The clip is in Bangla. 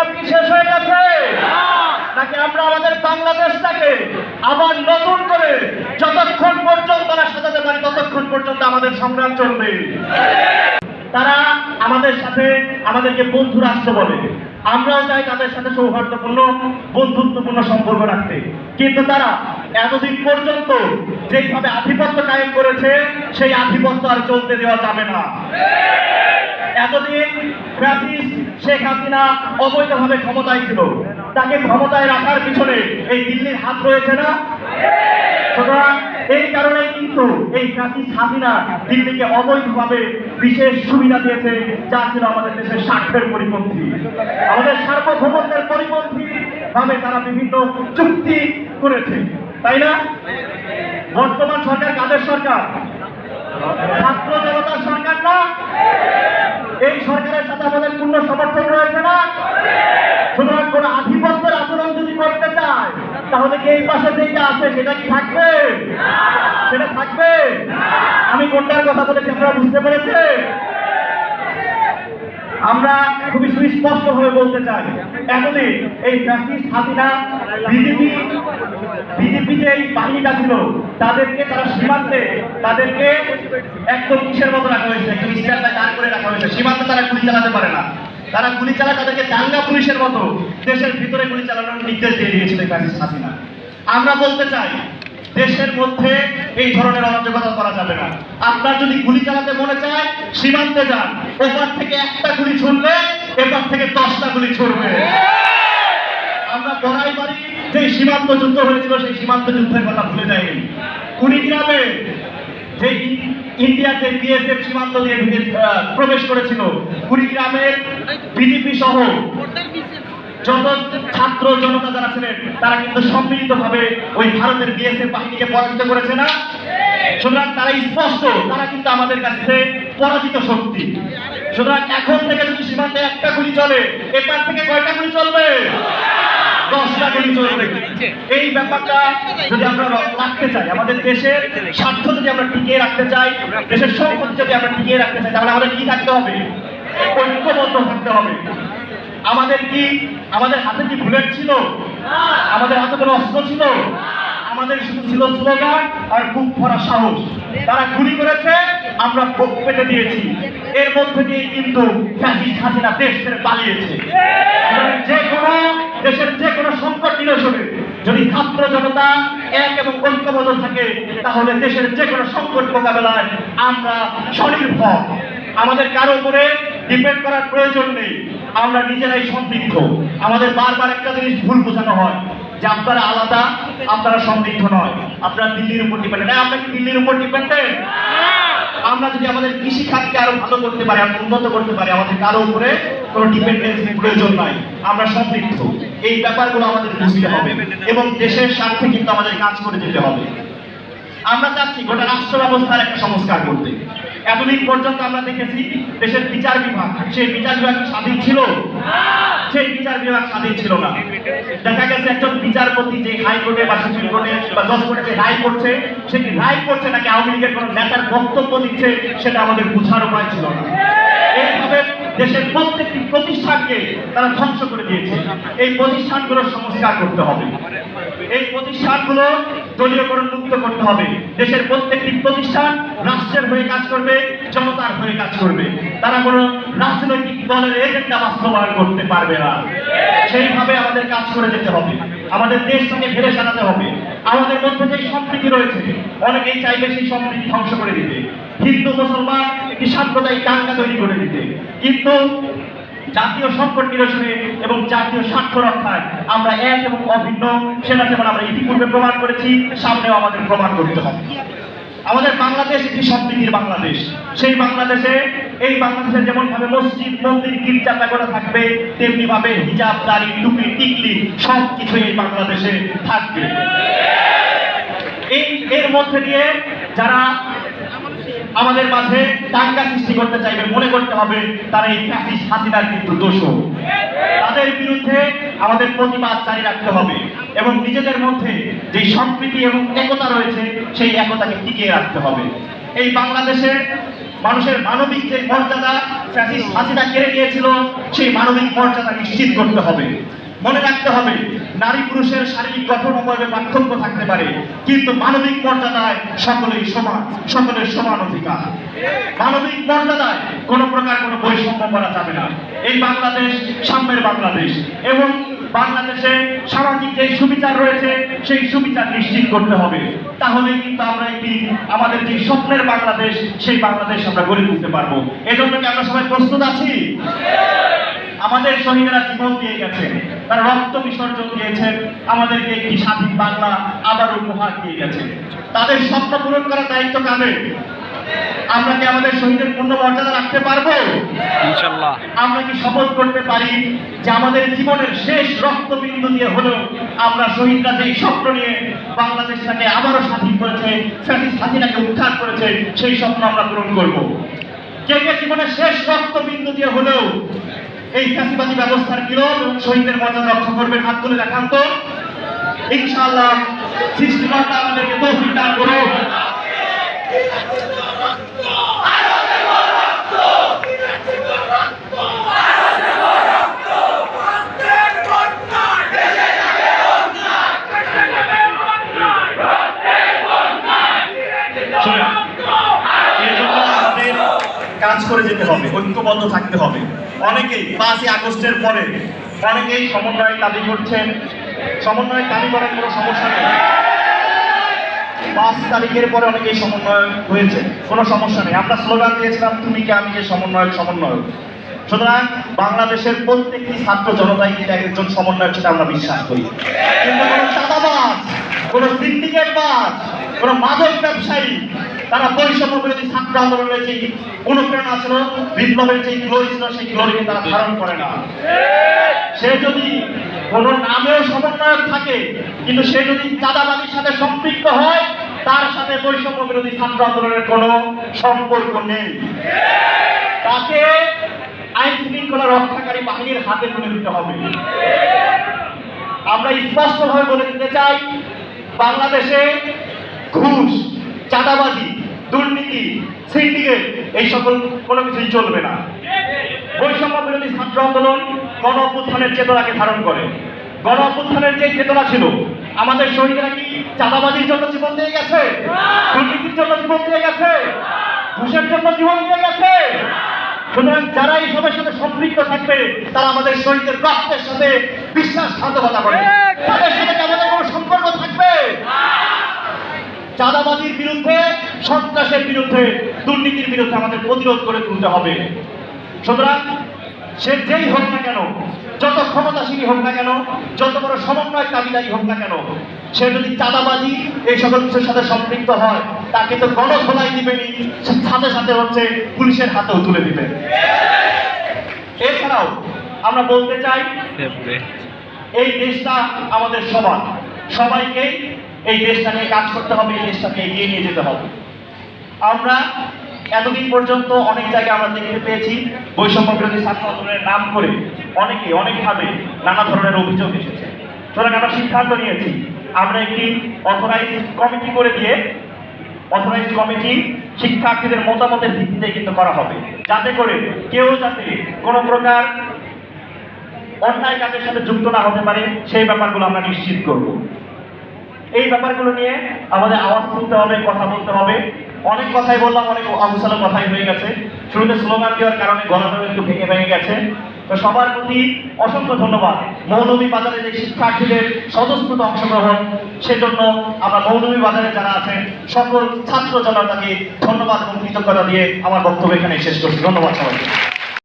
সংগ্রাম কি শেষ হয়ে গেছে? নাকি আমরা আমাদের বাংলাদেশটাকে আবার নতুন করে যতক্ষণ পর্যন্ত না সাজাতে পারি ততক্ষণ পর্যন্ত আমাদের সংগ্রাম চলবে? তারা আমাদের সাথে আমাদেরকে বন্ধু রাষ্ট্র বলে। আমরাও চাই তাদের সাথে সৌহার্দ্যপূর্ণ বন্ধুত্বপূর্ণ সম্পর্ক রাখতে। কিন্তু তারা এতদিন পর্যন্ত যেভাবে আধিপত্য কায়েম করেছে সেই আধিপত্য আর চলতে দেওয়া যাবে না। এতদিন ফ্যাসিস্ট শেখ হাসিনা অবৈধভাবে ক্ষমতায় ছিল। তাকে ক্ষমতায় রাখার পিছনে এই দিল্লির হাত রয়েছে না? সুতরাং এই কারণে কিন্তু এই ফ্যাসিস্ট হাসিনা দিল্লিকে অবৈধভাবে বিশেষ সুবিধা দিয়েছে, যা ছিল আমাদের দেশের স্বার্থের পরিপন্থী। আমাদের সার্বভৌমত্বের পরিপন্থী ভাবে তারা বিভিন্ন চুক্তি করেছে, তাই না? বর্তমান সরকার কাদের সরকার? ছাত্র জনতার সরকার না? এই সরকারের সাথে আমাদের পূর্ণ সমর্থন রয়েছে না? সুতরাং কোন আধিপত্যের আচরণ যদি করতে চায়, তাহলে কি এই পাশে যেটা আছে, সেটা কি থাকবে? সেটা থাকবে? আমি কোনটার কথা বলেছি, আপনারা বুঝতে পেরেছে আমরা খুবই সুস্পষ্ট ভাবে বলতে চাই। এতদিন এই ফ্যাসিস্ট হাসিনা বিজেপি বিজেপি যে এই বাহিনীটা ছিল, তাদেরকে তারা সীমান্তে, তাদেরকে একদম কিসের মতো রাখা হয়েছে? করে রাখা হয়েছে। সীমান্তে তারা গুলি চালাতে পারে না। তারা গুলি চালায় তাদেরকে দাঙ্গা পুলিশের মতো দেশের ভিতরে গুলি চালানোর নির্দেশ দিয়ে দিয়েছিল এই হাসিনা। আমরা বলতে চাই, দেশের মধ্যে এই ধরনের অরাজকতা করা যাবে না। আপনার যদি গুলি চালাতে মনে চায়, সীমান্তে যান। ওপার থেকে একটা গুলি ছুড়লে, এপার থেকে দশটা গুলি ছুড়বে। আমরা বড়াই বাড়ি যে সীমান্ত যুদ্ধ হয়েছিল, সেই সীমান্ত যুদ্ধের কথা ভুলে যায়নি কুড়িগ্রামে যে ই- ইন্ডিয়ার যে বিএসএফ সীমান্ত দিয়ে প্রবেশ করেছিল। কুড়িগ্রামের বিজেপি সহ যত ছাত্র জনতা যারা ছিলেন, তারা কিন্তু সম্মিলিত ভাবে ওই ভারতের বিএসএফ বাহিনীকে পরাজিত করেছে না? সুতরাং তারা স্পষ্ট, তারা কিন্তু আমাদের কাছে পরাজিত শক্তি। সুতরাং এখন থেকে যদি সীমান্তে একটা গুলি চলে, এপার থেকে কয়টা গুলি চলবে? দশটা গুলি চলবে এই ব্যাপারটা যদি আমরা রাখতে চাই, আমাদের দেশের স্বার্থ যদি আমরা টিকিয়ে রাখতে চাই, দেশের সম্পত্তি যদি আমরা টিকিয়ে রাখতে চাই, তাহলে আমাদের কি থাকতে হবে? ঐক্যবদ্ধ থাকতে হবে। আমাদের কি, আমাদের হাতে কি বুলেট ছিল? আমাদের হাতে কোনো অস্ত্র ছিল? আমাদের শুধু ছিল স্লোগান আর বুক ভরা সাহস। তারা গুলি করেছে, আমরা বুক পেতে দিয়েছি। এর মধ্যে দিয়ে কিন্তু ফ্যাসিস্ট হাসিনা দেশ ছেড়ে পালিয়েছে। যে কোনো দেশের যে কোনো সংকট নিরসনে যদি ছাত্র জনতা এক এবং ঐক্যবদ্ধ থাকে, তাহলে দেশের যে কোনো সংকট মোকাবেলায় আমরা স্বনির্ভর। আমাদের কারও উপরে ডিপেন্ড করার প্রয়োজন নেই। আমরা নিজেরাই সমৃদ্ধ। আমাদের বারবার একটা জিনিস ভুল বোঝানো হয় যে আপনারা আলাদা, আপনারা সমৃদ্ধ নয়। আপনারা দিল্লির উপর ডিপেন্ডেন্ট আমরা কি দিল্লির উপর ডিপেন্ডেন্ট আমরা যদি আমাদের কৃষি খাতকে আরও ভালো করতে পারি, আরও উন্নত করতে পারি, আমাদের কারও উপরে কোনো ডিপেন্ডেন্সি প্রয়োজন নাই। আমরা সমৃদ্ধ। এই ব্যাপারগুলো আমাদের বুঝতে হবে এবং দেশের স্বার্থে কিন্তু আমাদের কাজ করে যেতে হবে। আমরা চাচ্ছি গোটা রাষ্ট্র ব্যবস্থার একটা সংস্কার করতে। এতদিন পর্যন্ত আমরা দেখেছি দেশের বিচার বিভাগ, সেই বিচার বিভাগ স্বাধীন ছিল? সেই বিচার বিভাগ স্বাধীন ছিল না। দেখা গেছে একজন বিচারপতি যে হাইকোর্টে বা সুপ্রিম কোর্টে বা জজ কোর্টে রায় করছে, সে কি রায় করছে নাকি আওয়ামী লীগের কোনো নেতার বক্তব্য দিচ্ছে, সেটা আমাদের বুঝার উপায় ছিল না। এইভাবে দেশের প্রত্যেকটি প্রতিষ্ঠানকে তারা ধ্বংস করে দিয়েছে। এই প্রতিষ্ঠানগুলোর সংস্কার করতে হবে। এই প্রতিষ্ঠানগুলো দলীয়করণ মুক্ত করতে হবে। দেশের প্রত্যেকটি প্রতিষ্ঠান রাষ্ট্রের হয়ে কাজ করবে, জনতার হয়ে কাজ করবে। তারা কোনো রাজনৈতিক দলের এজেন্ডা বাস্তবায়ন করতে পারবে না। সেইভাবে আমাদের কাজ করে যেতে হবে। আমাদের দেশটাকে ফেরে সাজাতে হবে। আমাদের মধ্যে যে সম্প্রীতি রয়েছে, অনেকেই চাইবে সেই সম্প্রীতি ধ্বংস করে দিতে। হিন্দু মুসলমান একটি সাম্প্রদায়িক দাঙ্গা তৈরি করে দিতে। কিন্তু জাতীয় সংকট নিরসনে এবং জাতীয় স্বার্থ রক্ষায় আমরা এক এবং অভিন্ন, সেটা যেমন আমরা ইতিপূর্বে প্রমাণ করেছি, সামনেও আমাদের প্রমাণ করতে হবে। আমাদের বাংলাদেশ একটি সম্প্রীতির বাংলাদেশ। সেই বাংলাদেশে, এই বাংলাদেশে যেমন ভাবে মসজিদ, মন্দির, গির্জা করে থাকবে তেমনি ভাবে হিজাব, দাড়ি, টুপি টিকলি সব কিছু এই বাংলাদেশে থাকবে। এই, এর মধ্যে দিয়ে যারা আমাদের মাঝে দাঙ্গা সৃষ্টি করতে চাইবে, মনে করতে হবে তারা এই ফ্যাসিস্ট হাসিনার কিন্তু দোষ তাদের বিরুদ্ধে আমাদের প্রতিবাদ জারি রাখতে হবে এবং নিজেদের মধ্যে যে সম্প্রীতি এবং একতা রয়েছে, সেই একতাকে টিকিয়ে রাখতে হবে। এই বাংলাদেশে মানুষের মানবিক যে মর্যাদা ফ্যাসিস্ট হাসিনা কেড়ে নিয়েছিল, সেই মানবিক মর্যাদা নিশ্চিত করতে হবে। মনে রাখতে হবে, নারী পুরুষের শারীরিক গঠন উপরে পার্থক্য থাকতে পারে, কিন্তু মানবিক মর্যাদায় সকলেই সমান, সকলের সমান অধিকার। মানবিক মর্যাদায় কোনো প্রকার কোনো বৈষম্য করা যাবে না। এই বাংলাদেশ সাম্যের বাংলাদেশ এবং বাংলাদেশে সামাজিক যে সুবিচার রয়েছে, সেই সুবিচার নিশ্চিত করতে হবে। তাহলে কিন্তু আমরা একটি, আমাদের যে স্বপ্নের বাংলাদেশ, সেই বাংলাদেশ আমরা গড়ে তুলতে পারব। এজন্য কি আমরা সবাই প্রস্তুত আছি? আমাদের শহীদেরা জীবন দিয়ে গেছেন তারা রক্ত বিসর্জন দিয়েছেন আমাদেরকে একটি স্বাধীন বাংলা আবার উপহার দিয়ে গেছেন তাদের স্বপ্ন পূরণ করার দায়িত্ব কাদের? আমরা কি আমাদের শহীদের পূর্ণ মর্যাদা রাখতে পারব? আমরা কি শপথ করতে পারি যে আমাদের জীবনের শেষ রক্তবিন্দু দিয়ে হলেও আমরা শহীদরা যেই স্বপ্ন নিয়ে বাংলাদেশটাকে আবারও স্বাধীন করেছে হাসিনাকে উদ্ধার করেছে সেই স্বপ্ন আমরা পূরণ করব। কে কে জীবনের শেষ রক্তবিন্দু দিয়ে হলেও এই চাষিবাদী ব্যবস্থার বিরোধ এবং শহীদের মর্যাদা রক্ষা করবেন হাত তুলে দেখান তো। ইনশাআল্লাহ সৃষ্টিকর্তা আমাদেরকে তৌফিক করুন। কাজ করে যেতে হবে, ঐক্যবদ্ধ থাকতে হবে। অনেকেই পাঁচই আগস্টের পরে, অনেকেই সমন্বয় দাবি করছেন, সমন্বয় দাবি করার কোনো সমস্যা নেই। পাঁচ তারিখের পরে অনেকেই সমন্বয় হয়েছে, কোনো সমস্যা নেই। আমরা স্লোগান দিয়েছিলাম, তুমি কি, আমি যে সমন্বয়ক সমন্বয়ক। সুতরাং বাংলাদেশের প্রত্যেকটি ছাত্র জনতাই কিন্তু একজন সমন্বয়ক সেটা আমরা বিশ্বাস করি। কিন্তু কোনো চাঁদাবাজ, কোনো সিন্ডিকেটবাজ কোনো মাদক ব্যবসায়ী তারা বৈষম্য বিরোধী ছাত্র আন্দোলনের যে অনুপ্রেরণা ছিল বিপ্লবের যে গ্লোরি ছিল, সেই গ্লোরিকে তারা ধারণ করে না। সে যদি কোন নামেও সমন্বয়ক থাকে, কিন্তু সে যদি চাঁদাবাদীর সাথে সম্পৃক্ত হয়, তার সাথে বৈষম্য বিরোধী ছাত্র আন্দোলনের কোনো সম্পর্ক নেই। তাকে আইন শৃঙ্খলা রক্ষাকারী বাহিনীর হাতে তুলে দিতে হবে। আমরা স্পষ্টভাবে বলে দিতে চাই, বাংলাদেশে ঘুষ, চাঁদাবাজি দুর্নীতি সিন্ডিকেট এই সকল কোনো কিছুই চলবে না। বৈষম্য বিরোধী ছাত্র আন্দোলন গণ অভ্যুত্থানের চেতনাকে ধারণ করে। গণ অভ্যুত্থানের যে চেতনা ছিল, আমাদের শহীদরা কি চাঁদাবাজির জন্য জীবন দিয়ে গেছে? দুর্নীতির জন্য জীবন দিয়ে গেছে? ঘুষের জন্য জীবন দিয়ে গেছে? সুতরাং যারা এই সবের সাথে সম্পৃক্ত থাকবে, তারা আমাদের শহীদের রক্তের সাথে বিশ্বাসঘাতকতা করে। তাদের সাথে আমাদের কোনো সম্পর্ক থাকবে? চাঁদাবাজির বিরুদ্ধে সন্ত্রাসের বিরুদ্ধে, দুর্নীতির বিরুদ্ধে আমাদের প্রতিরোধ করে তুলতে হবে। সুতরাং সে যেই হোক না কেন, যত ক্ষমতাশীলই হোক না কেন, যত বড় সমন্বয় দাবিদারি হোক না কেন, সে যদি চাঁদাবাজি এই সকল কিছুর সাথে সম্পৃক্ত হয়, তাকে তো গণধোলাই দিবেনি সাথে সাথে হচ্ছে পুলিশের হাতেও তুলে দিবে। এছাড়াও আমরা বলতে চাই, এই দেশটা আমাদের সবার সবাইকেই এই দেশটা নিয়ে কাজ করতে হবে, এই দেশটাকে এগিয়ে নিয়ে যেতে হবে। আমরা এতদিন পর্যন্ত অনেক জায়গায় আমরা দেখতে পেয়েছি বৈষম্য বিরোধী ছাত্র আন্দোলনের নাম করে অনেকে অনেকভাবে নানা ধরনের অভিযোগ এসেছে। সুতরাং আমরা সিদ্ধান্ত নিয়েছি, আমরা একটি অথরাইজ কমিটি করে দিয়ে অথরাইজ কমিটি শিক্ষার্থীদের মতামতের ভিত্তিতে কিন্তু করা হবে। যাতে করে কেউ যাতে কোনো প্রকার অন্যায় কাজের সাথে যুক্ত না হতে পারে, সেই ব্যাপারগুলো আমরা নিশ্চিত করব। এই ব্যাপারগুলো নিয়ে আমাদের আওয়াজ তুলতে হবে, কথা বলতে হবে। অনেক কথাই বললাম, অনেক অবসর কথাই হয়ে গেছে। শুরুতে স্লোগান দেওয়ার কারণে গলাটাও একটু ভেঙে ভেঙে গেছে। তো সবার প্রতি অসংখ্য ধন্যবাদ। মৌলভী বাজারে যে শিক্ষার্থীদের স্বতঃস্ফূর্ত অংশগ্রহণ, সেজন্য আমরা মৌলভী বাজারে যারা আছেন, সকল ছাত্র জনতাকে ধন্যবাদ এবং কৃতজ্ঞতা দিয়ে আমার বক্তব্য এখানে শেষ করছি। ধন্যবাদ সবাইকে।